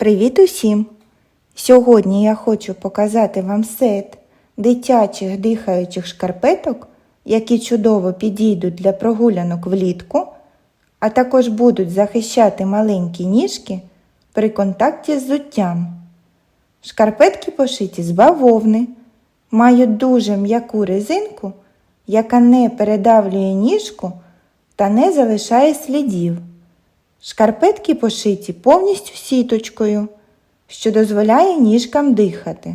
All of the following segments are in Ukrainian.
Привіт усім! Сьогодні я хочу показати вам сет дитячих дихаючих шкарпеток, які чудово підійдуть для прогулянок влітку, а також будуть захищати маленькі ніжки при контакті з зуттям. Шкарпетки пошиті з бавовни, мають дуже м'яку резинку, яка не передавлює ніжку та не залишає слідів. Шкарпетки пошиті повністю сіточкою, що дозволяє ніжкам дихати.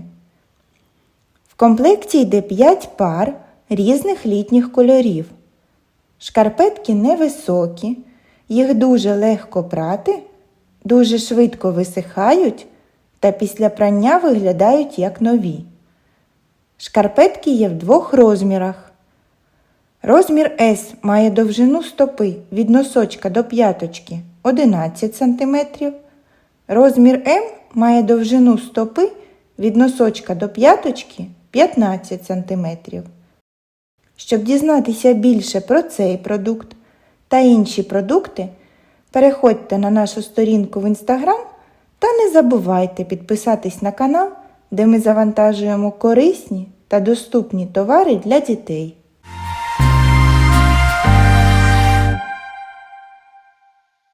В комплекті йде 5 пар різних літніх кольорів. Шкарпетки невисокі, їх дуже легко прати, дуже швидко висихають та після прання виглядають як нові. Шкарпетки є в двох розмірах. Розмір S має довжину стопи від носочка до п'яточки 11 см. Розмір М має довжину стопи від носочка до п'яточки 15 см. Щоб дізнатися більше про цей продукт та інші продукти, переходьте на нашу сторінку в Instagram та не забувайте підписатись на канал, де ми завантажуємо корисні та доступні товари для дітей.